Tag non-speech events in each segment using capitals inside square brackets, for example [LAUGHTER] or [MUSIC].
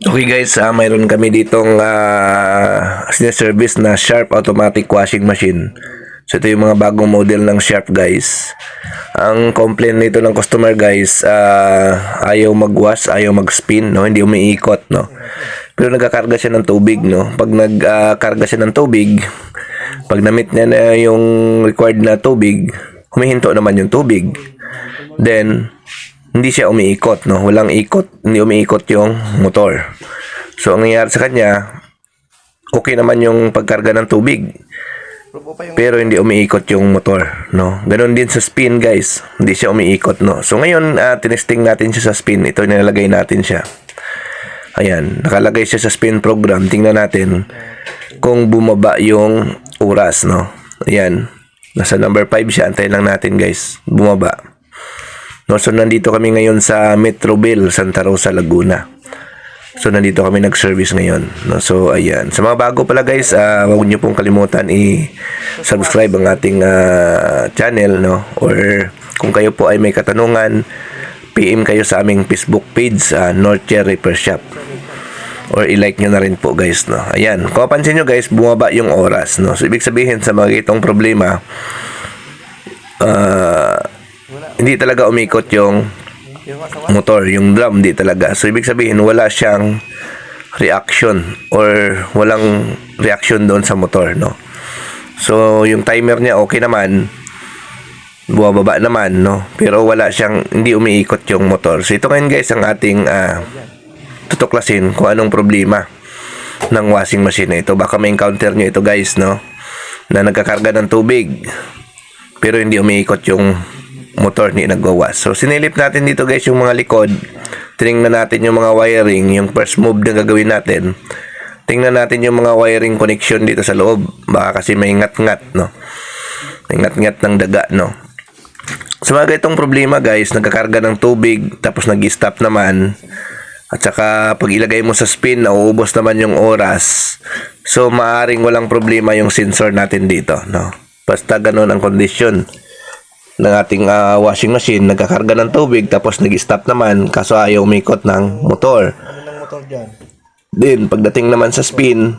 Okay guys, ah, mayroon kami ditong uh, service na Sharp Automatic Washing Machine. So ito yung mga bagong model ng Sharp guys. Ang complaint nito ng customer guys, ah, ayaw mag-wash, ayaw mag-spin, no? hindi umiikot. No? Pero nagkakarga siya ng tubig. No? Pag nagkarga siya ng tubig, pag na-meet niya na yung required na tubig, humihinto naman yung tubig. Then, hindi siya umiikot, no? Walang ikot, hindi umiikot yung motor. So, ang nangyayari sa kanya, okay naman yung pagkarga ng tubig. Pero hindi umiikot yung motor, no? Ganon din sa spin, guys. Hindi siya umiikot, no? So, ngayon, uh, tinesting natin siya sa spin. Ito, nilalagay natin siya. Ayan, nakalagay siya sa spin program. Tingnan natin kung bumaba yung oras, no? Ayan, nasa number 5 siya. Antayin lang natin, guys. Bumaba. No, so nandito kami ngayon sa Metroville, Santa Rosa, Laguna. So nandito kami nag-service ngayon. No, so ayan. Sa mga bago pala guys, uh, huwag niyo pong kalimutan i-subscribe ang ating uh, channel no or kung kayo po ay may katanungan, PM kayo sa aming Facebook page, uh, North Chair Repair Shop. Or i-like nyo na rin po guys, no. Ayan, kung mapansin nyo guys, bumaba yung oras, no. So, ibig sabihin sa mga itong problema, uh, hindi talaga umikot yung motor, yung drum, hindi talaga. So, ibig sabihin, wala siyang reaction or walang reaction doon sa motor, no? So, yung timer niya okay naman, bumababa naman, no? Pero wala siyang, hindi umiikot yung motor. So, ito ngayon guys, ang ating uh, tutuklasin kung anong problema ng washing machine na ito. Baka may encounter nyo ito guys, no? Na nagkakarga ng tubig, pero hindi umiikot yung motor ni nagwawas. So, sinilip natin dito guys yung mga likod. Tingnan natin yung mga wiring, yung first move na gagawin natin. Tingnan natin yung mga wiring connection dito sa loob. Baka kasi may ngat-ngat, no? May ngat-ngat ng daga, no? Sa mga itong problema guys, nagkakarga ng tubig, tapos nag-stop naman. At saka pag ilagay mo sa spin, nauubos naman yung oras. So, maaring walang problema yung sensor natin dito, no? Basta ganun ang kondisyon ng ating uh, washing machine, nagkakarga ng tubig tapos nag-stop naman kaso ayaw umikot ng motor. Motor? Then, pagdating naman sa spin,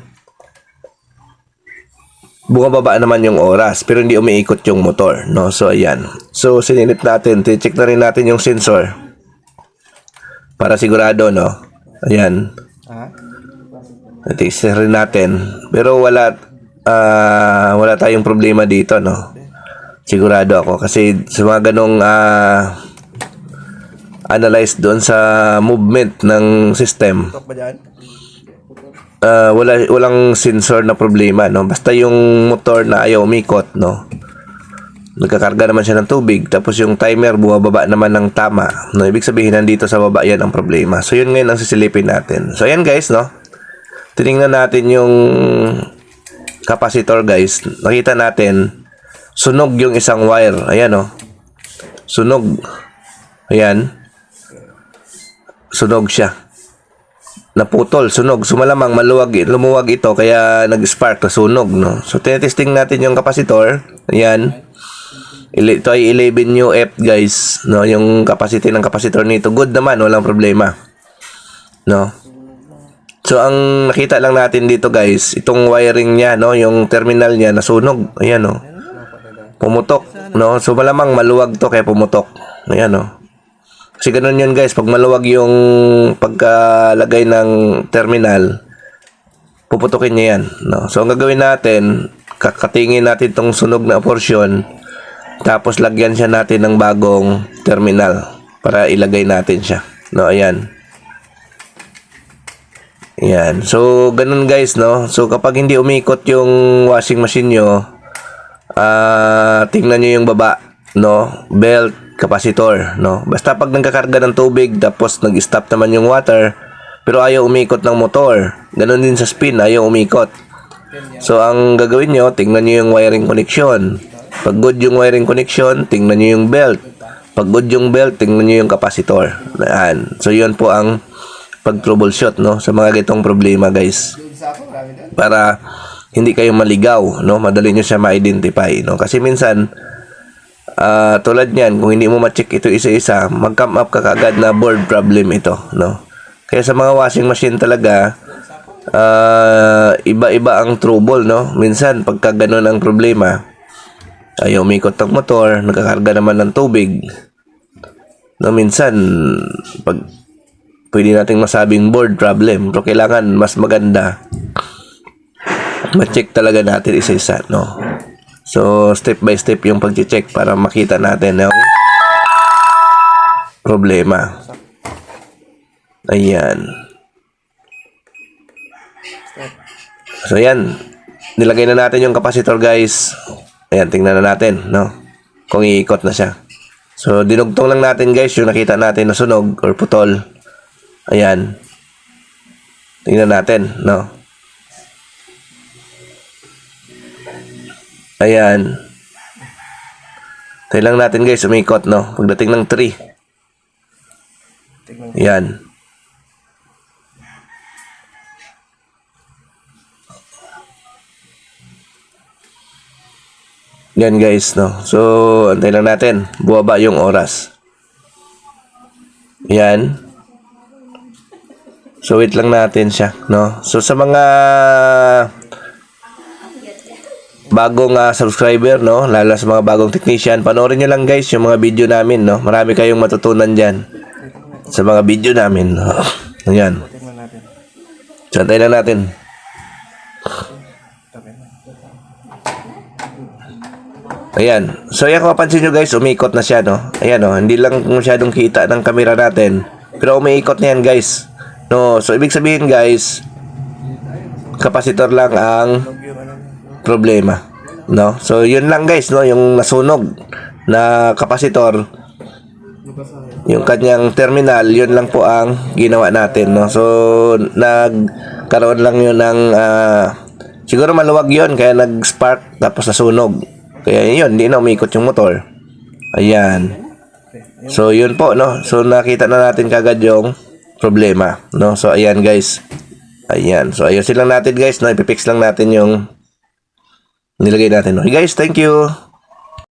bumababa naman yung oras pero hindi umiikot yung motor, no? So, ayan. So, sinilip natin, check na rin natin yung sensor para sigurado, no? Ayan. Natisir rin natin. Pero wala, ah, wala tayong problema dito, no? Sigurado ako kasi sa mga ganong ah, analyze doon sa movement ng system, ah, wala walang sensor na problema, no? Basta yung motor na ayaw umikot, no? Nagkakarga naman siya ng tubig tapos yung timer bumababa naman ng tama. No, ibig sabihin nandito sa baba yan ang problema. So yun ngayon ang sisilipin natin. So ayan guys, no? Tiningnan natin yung capacitor guys. Nakita natin sunog yung isang wire. Ayan oh. Sunog. Ayan. Sunog siya. Naputol, sunog. Sumalamang maluwag, lumuwag ito kaya nag-spark, sunog, no? So, tinetesting natin yung capacitor. Ayan. Ito ay 11 UF, guys. No, yung capacity ng capacitor nito. Good naman, walang problema. No? So, ang nakita lang natin dito, guys, itong wiring niya, no, yung terminal niya nasunog. Ayan, no. Pumutok, no? So, malamang maluwag to kaya pumutok. Ayan, no. Kasi ganun yun, guys. Pag maluwag yung pagkalagay ng terminal, puputukin niya yan, no. So, ang gagawin natin, kakatingin natin tong sunog na portion, tapos lagyan siya natin ng bagong terminal para ilagay natin siya. No, ayan. Ayan. So, ganun guys, no? So, kapag hindi umikot yung washing machine nyo, ah tingnan nyo yung baba, no? Belt, capacitor, no? Basta pag nagkakarga ng tubig, tapos nag-stop naman yung water, pero ayaw umikot ng motor. Ganun din sa spin, ayaw umikot. So, ang gagawin nyo, tingnan nyo yung wiring connection. Pag good yung wiring connection, tingnan nyo yung belt. Pag good yung belt, tingnan nyo yung capacitor. Ayan. So, yun po ang pag-troubleshoot, no? Sa mga gitong problema, guys. Para hindi kayo maligaw, no? Madali nyo siya ma-identify, no? Kasi minsan, ah, tulad niyan, kung hindi mo ma-check ito isa-isa, mag-come up ka kagad na board problem ito, no? Kaya sa mga washing machine talaga, ah, iba-iba ang trouble, no? Minsan, pagka ganun ang problema, ayaw umikot ng motor, nagkakarga naman ng tubig. No, minsan, pag pwede nating masabing board problem, pero kailangan mas maganda ma-check talaga natin isa-isa, no? So, step by step yung pag-check para makita natin yung problema. Ayan. So, yan. Nilagay na natin yung capacitor, guys. Ayan, tingnan na natin, no? Kung iikot na siya. So, dinugtong lang natin, guys, yung nakita natin na sunog or putol. Ayan. Tingnan natin, no? Ayan. Tayo lang natin guys, umikot, no? Pagdating ng 3. Ayan. Yan guys, no? So, antay lang natin. Buwaba yung oras. Yan. So, wait lang natin siya, no? So, sa mga bagong ah, subscriber, no? Lalo sa mga bagong technician, panoorin nyo lang guys yung mga video namin, no? Marami kayong matutunan dyan sa mga video namin. no? [LAUGHS] Ayan. So, antayin lang natin. Ayan. So, yan kung mapansin nyo guys, umikot na siya, no? Ayan, no? Hindi lang masyadong kita ng camera natin. Pero umiikot na yan, guys. No? So, ibig sabihin, guys, kapasitor lang ang problema. No? So, yun lang guys, no? Yung nasunog na kapasitor, yung kanyang terminal, yun lang po ang ginawa natin, no? So, nagkaroon lang yun ng, ah, siguro maluwag yun, kaya nag-spark, tapos nasunog. Kaya yun, hindi na umikot yung motor. Ayan. So, yun po, no? So, nakita na natin kagad yung problema, no? So, ayan guys. Ayan. So, ayusin lang natin guys, no? Ipipix lang natin yung nilagay natin. Okay guys, thank you.